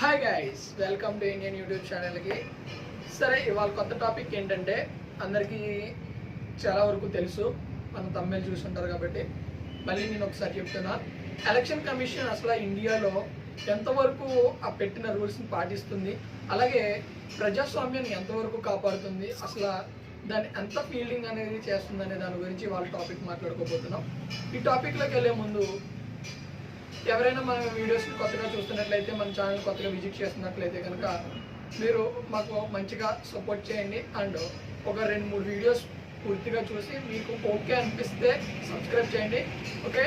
Hi guys welcome to Indian YouTube ఛానల్కి సరే ఇవాళ కొత్త టాపిక్ ఏంటంటే అందరికీ చాలా వరకు తెలుసు. మన తమిళ చూసుంటారు కాబట్టి. మళ్ళీ నేను ఒకసారి చెప్తున్నా. ఎలక్షన్ కమిషన్ అసలు ఇండియాలో ఎంతవరకు ఆ పెట్టిన రూల్స్ని పాటిస్తుంది? అలాగే ప్రజాస్వామ్యాన్ని ఎంతవరకు కాపాడుతుంది? అసలు దాన్ని ఎంత ఫీల్డింగ్ అనేది చేస్తుంది అనే దాని గురించి వాళ్ళ టాపిక్ మాట్లాడుకోబోతున్నాం. ఈ టాపిక్లోకి వెళ్ళే ముందు ఎవరైనా మన వీడియోస్ని కొత్తగా చూస్తున్నట్లయితే మన ఛానల్ కొత్తగా విజిట్ చేస్తున్నట్లయితే కనుక మీరు మాకు మంచిగా సపోర్ట్ చేయండి. అండ్ ఒక రెండు మూడు వీడియోస్ పూర్తిగా చూసి మీకు ఓకే అనిపిస్తే సబ్స్క్రైబ్ చేయండి. ఓకే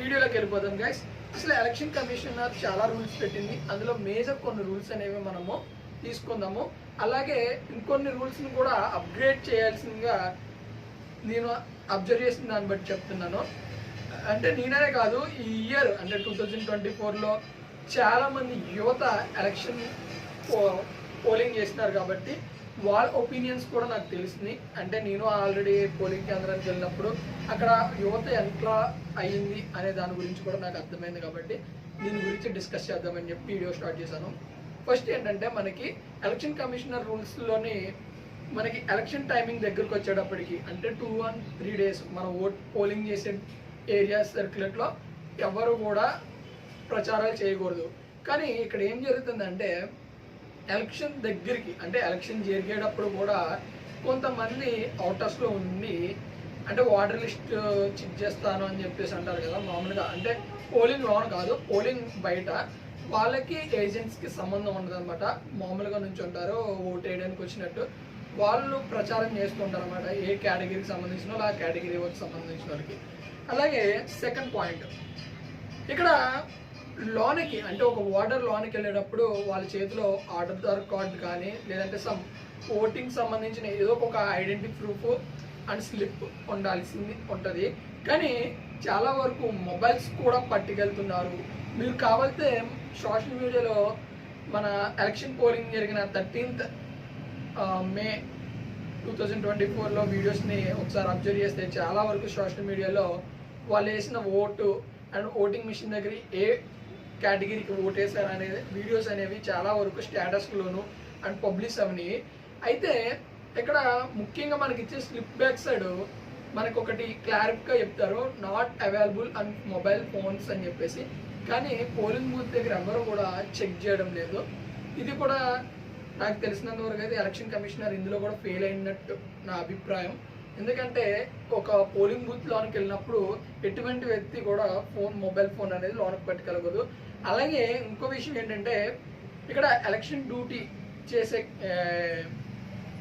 వీడియోలోకి వెళ్ళిపోదాం గైస్ అసలు ఎలక్షన్ కమిషన్ చాలా రూల్స్ పెట్టింది. అందులో మేజర్ కొన్ని రూల్స్ అనేవి మనము తీసుకుందాము. అలాగే ఇంకొన్ని రూల్స్ని కూడా అప్గ్రేడ్ చేయాల్సిందిగా నేను అబ్జర్వ్ చేసిన దాన్ని బట్టి చెప్తున్నాను. అంటే నేనే కాదు ఈ ఇయర్ అంటే టూ థౌజండ్ ట్వంటీ ఫోర్లో చాలామంది యువత ఎలక్షన్ పోలింగ్ చేసినారు కాబట్టి వాళ్ళ ఒపీనియన్స్ కూడా నాకు తెలిసింది. అంటే నేను ఆల్రెడీ పోలింగ్ కేంద్రానికి వెళ్ళినప్పుడు అక్కడ యువత ఎంత అయ్యింది అనే దాని గురించి కూడా నాకు అర్థమైంది కాబట్టి దీని గురించి డిస్కస్ చేద్దామని చెప్పి వీడియో స్టార్ట్ చేశాను. ఫస్ట్ ఏంటంటే మనకి ఎలక్షన్ కమిషనర్ రూల్స్లోని మనకి ఎలక్షన్ టైమింగ్ దగ్గరకు వచ్చేటప్పటికి అంటే టూ వన్ త్రీ డేస్ మనం ఓట్ పోలింగ్ చేసే ఏరియా సర్క్యులేట్లో ఎవరు కూడా ప్రచారాలు చేయకూడదు. కానీ ఇక్కడ ఏం జరుగుతుందంటే ఎలక్షన్ దగ్గరికి అంటే ఎలక్షన్ జరిగేటప్పుడు కూడా కొంతమంది అవుటర్స్లో ఉండి అంటే వాటర్ లిస్ట్ చెక్ చేస్తాను అని చెప్పేసి అంటారు కదా మామూలుగా. అంటే పోలింగ్ లోన్ కాదు పోలింగ్ బయట వాళ్ళకి ఏజెంట్స్కి సంబంధం ఉండదనమాట మామూలుగా నుంచి ఉంటారు ఓట్ వేయడానికి వచ్చినట్టు. వాళ్ళు ప్రచారం చేస్తుంటారు అనమాట ఏ కేటగిరీకి సంబంధించిన వాళ్ళు ఆ కేటగిరీ వాళ్ళకి సంబంధించిన వాళ్ళకి అలాగే సెకండ్ పాయింట్ ఇక్కడ లోనికి అంటే ఒక ఓటర్ లోనికి వెళ్ళేటప్పుడు వాళ్ళ చేతిలో ఆధార్ కార్డు కానీ లేదంటే సమ్ ఓటింగ్ సంబంధించిన ఏదో ఒక ఐడెంటిటీ ప్రూఫ్ అండ్ స్లిప్ ఉండాల్సింది ఉంటుంది. కానీ చాలా వరకు మొబైల్స్ కూడా పట్టుకెళ్తున్నారు. మీరు కావాలితే సోషల్ మీడియాలో మన ఎలక్షన్ పోలింగ్ జరిగిన thirteenth May uh, two thousand twenty ఫోర్లో వీడియోస్ని ఒకసారి అబ్జర్వ్ చేస్తే చాలా వరకు సోషల్ మీడియాలో వాళ్ళు వేసిన ఓటు అండ్ ఓటింగ్ మిషన్ దగ్గర ఏ కేటగిరీకి ఓట్ వేశారు అనేది వీడియోస్ అనేవి చాలా వరకు స్టేటస్లోను అండ్ పబ్లిష్ అవని అయితే ఇక్కడ ముఖ్యంగా మనకి ఇచ్చే స్లిప్ బ్యాక్ సైడ్ మనకు ఒకటి క్లారిఫ్గా చెప్తారు not available and mobile phones అని చెప్పేసి. కానీ పోలింగ్ బూత్ దగ్గర ఎవరు కూడా చెక్ చేయడం లేదు. ఇది కూడా నాకు తెలిసినంత వరకు అయితే ఎలక్షన్ కమిషనర్ ఇందులో కూడా ఫెయిల్ అయినట్టు నా అభిప్రాయం. ఎందుకంటే ఒక పోలింగ్ బూత్ లోనికి వెళ్ళినప్పుడు ఎటువంటి వ్యక్తి కూడా ఫోన్ మొబైల్ ఫోన్ అనేది లోనికి పట్టుకెళ్ళకూడదు. అలాగే ఇంకో విషయం ఏంటంటే ఇక్కడ ఎలక్షన్ డ్యూటీ చేసే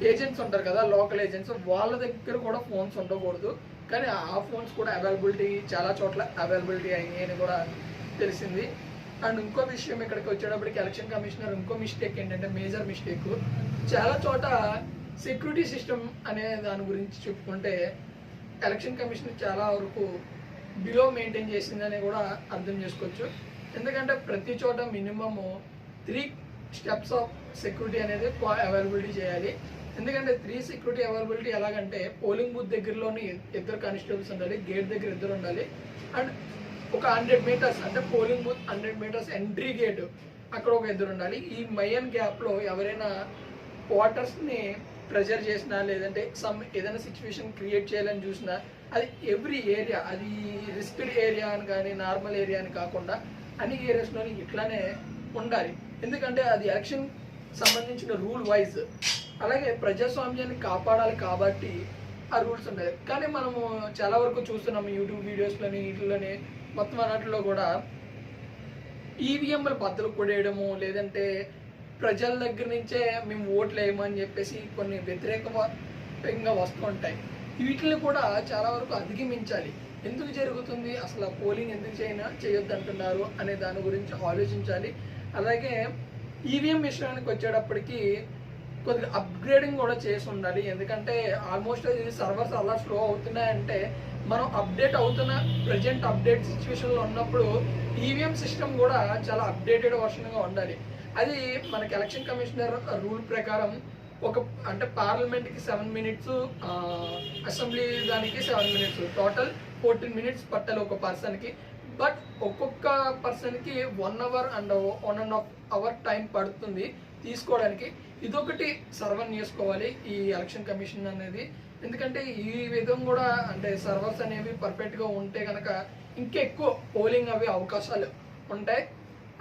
ఏజెంట్స్ ఉంటారు కదా లోకల్ ఏజెంట్స్ వాళ్ళ దగ్గర కూడా ఫోన్స్ ఉండకూడదు. కానీ ఆ ఫోన్స్ కూడా అవైలబిలిటీ చాలా చోట్ల అవైలబిలిటీ అయ్యాయి అని కూడా తెలిసింది. అండ్ ఇంకో విషయం ఇక్కడికి వచ్చేటప్పటికి ఎలక్షన్ కమిషనర్ ఇంకో మిస్టేక్ ఏంటంటే మేజర్ మిస్టేక్. చాలా చోట సెక్యూరిటీ సిస్టమ్ అనే దాని గురించి చెప్పుకుంటే ఎలక్షన్ కమిషన్ చాలా వరకు బిలో మెయింటైన్ చేసిందని కూడా అర్థం చేసుకోవచ్చు. ఎందుకంటే ప్రతి చోట minimum three steps of security అనేది అవైలబిలిటీ చేయాలి. ఎందుకంటే త్రీ సెక్యూరిటీ అవైలబిలిటీ ఎలాగంటే పోలింగ్ బూత్ దగ్గరలోని ఇద్దరు కానిస్టేబుల్స్ ఉండాలి గేట్ దగ్గర ఇద్దరు ఉండాలి. అండ్ ఒక హండ్రెడ్ మీటర్స్ అంటే polling booth hundred meters entry gate అక్కడ ఒక ఇద్దరు ఉండాలి. ఈ మయన్ గ్యాప్లో ఎవరైనా వాటర్స్ని ప్రెజర్ చేసినా లేదంటే సమ్ ఏదైనా సిచ్యువేషన్ క్రియేట్ చేయాలని చూసినా అది ఎవ్రీ ఏరియా అది రిస్క్డ్ ఏరియా అని కానీ నార్మల్ ఏరియా అని కాకుండా అన్ని ఏరియాస్లోని ఇట్లానే ఉండాలి. ఎందుకంటే అది ఎలక్షన్ సంబంధించిన రూల్ వైజ్ అలాగే ప్రజాస్వామ్యాన్ని కాపాడాలి కాబట్టి ఆ రూల్స్ ఉన్నాయి. కానీ మనము చాలా వరకు చూస్తున్నాము యూట్యూబ్ వీడియోస్లోని వీటిలోని మొత్తం అన్నట్లో కూడా ఈవీఎంలు బద్దలు కొడేయడము లేదంటే ప్రజల దగ్గర నుంచే మేము ఓట్లు వేయమని చెప్పేసి కొన్ని వ్యతిరేకంగా వస్తుంటాయి వీటిని కూడా చాలా వరకు అధిగమించాలి. ఎందుకు జరుగుతుంది? అసలు పోలింగ్ ఎందుకు చేయన చేయొద్దు అంటున్నారు అనే దాని గురించి ఆలోచించాలి. అలాగే ఈవీఎం విషయానికి వచ్చేటప్పటికి కొద్దిగా అప్గ్రేడింగ్ కూడా చేసి ఉండాలి. ఎందుకంటే ఆల్మోస్ట్ ఇది సర్వర్స్ అలా స్లో అవుతున్నాయంటే మనం అప్డేట్ అవుతున్న ప్రజెంట్ అప్డేట్ సిచ్యువేషన్లో ఉన్నప్పుడు ఈవీఎం సిస్టమ్ కూడా చాలా అప్డేటెడ్ వర్షన్గా ఉండాలి. అది మనకి ఎలక్షన్ కమిషనర్ రూల్ ప్రకారం ఒక అంటే పార్లమెంట్కి సెవెన్ మినిట్స్ అసెంబ్లీ దానికి seven minutes total fourteen minutes పట్టాలి ఒక పర్సన్కి బట్ ఒక్కొక్క పర్సన్కి one hour and one and half hour time పడుతుంది తీసుకోవడానికి. ఇదొకటి సర్వర్ చేసుకోవాలి ఈ ఎలక్షన్ కమిషన్ అనేది. ఎందుకంటే ఈ విధం కూడా అంటే సర్వర్స్ అనేవి పర్ఫెక్ట్గా ఉంటే కనుక ఇంకా ఎక్కువ పోలింగ్ అవి అవకాశాలు ఉంటాయి.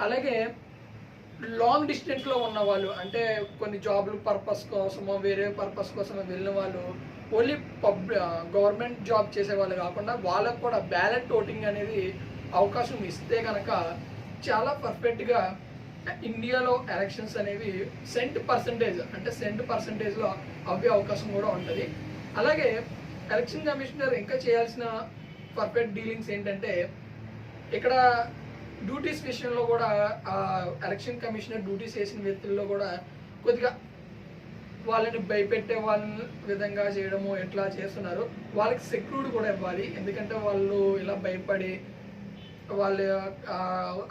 అలాగే లాంగ్ డిస్టెన్స్లో ఉన్న వాళ్ళు అంటే కొన్ని జాబ్లు పర్పస్ కోసమో వేరే పర్పస్ కోసమో వెళ్ళిన వాళ్ళు ఓన్లీ పబ్ గవర్నమెంట్ జాబ్ చేసే వాళ్ళు కాకుండా వాళ్ళకు కూడా బ్యాలెట్ ఓటింగ్ అనేది అవకాశం ఇస్తే కనుక చాలా పర్ఫెక్ట్గా ఇండియాలో ఎలక్షన్స్ అనేవి సెంట్ పర్సంటేజ్ అంటే సెంట్ పర్సంటేజ్లో అవ్వే అవకాశం కూడా ఉంటుంది. అలాగే ఎలక్షన్ కమిషనర్ ఇంకా చేయాల్సిన పర్ఫెక్ట్ డీలింగ్స్ ఏంటంటే ఇక్కడ డ్యూటీస్ విషయంలో కూడా ఎలక్షన్ కమిషనర్ డ్యూటీస్ చేసిన వ్యక్తుల్లో కూడా కొద్దిగా వాళ్ళని భయపెట్టే వాళ్ళ విధంగా చేయడము ఎట్లా చేస్తున్నారు వాళ్ళకి సెక్యూరిటీ కూడా ఇవ్వాలి. ఎందుకంటే వాళ్ళు ఇలా భయపడి వాళ్ళు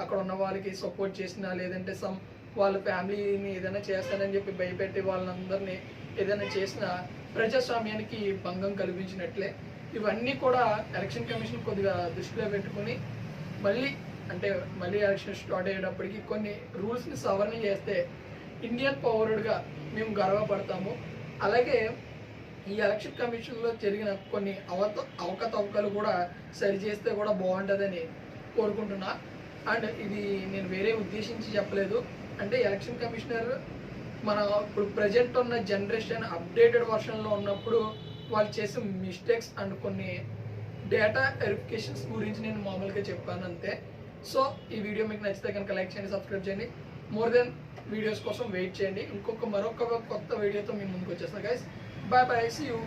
అక్కడ ఉన్న వాళ్ళకి సపోర్ట్ చేసినా లేదంటే సమ్ వాళ్ళ ఫ్యామిలీని ఏదైనా చేస్తానని చెప్పి భయపెట్టి వాళ్ళందరినీ ఏదైనా చేసినా ప్రజాస్వామ్యానికి భంగం కల్పించినట్లే ఇవన్నీ కూడా ఎలక్షన్ కమిషన్ కొద్దిగా దృష్టిలో పెట్టుకుని మళ్ళీ అంటే మళ్ళీ ఎలక్షన్ స్టార్ట్ అయ్యేటప్పటికి కొన్ని రూల్స్ని సవరణ చేస్తే ఇండియన్ పౌరుడిగా మేము గర్వపడతాము. అలాగే ఈ ఎలక్షన్ కమిషన్లో జరిగిన కొన్ని అవత అవకతవకలు కూడా సరిచేస్తే కూడా బాగుంటుందని కోరుకుంటున్నా. అండ్ ఇది నేను వేరే ఉద్దేశించి చెప్పలేదు. అంటే ఎలక్షన్ కమిషనర్ మన ఇప్పుడు ప్రజెంట్ ఉన్న జనరేషన్ అప్డేటెడ్ వర్షన్లో ఉన్నప్పుడు వాళ్ళు చేసే మిస్టేక్స్ అండ్ కొన్ని డేటా వెరిఫికేషన్స్ గురించి నేను మామూలుగా చెప్పాను అంతే. సో ఈ వీడియో మీకు నచ్చితే కనుక లైక్ చేయండి సబ్స్క్రైబ్ చేయండి. మోర్ దెన్ వీడియోస్ కోసం వెయిట్ చేయండి. ఇంకొక మరొక కొత్త వీడియోతో మీ ముందుకు వచ్చేస్తాను guys bye bye see you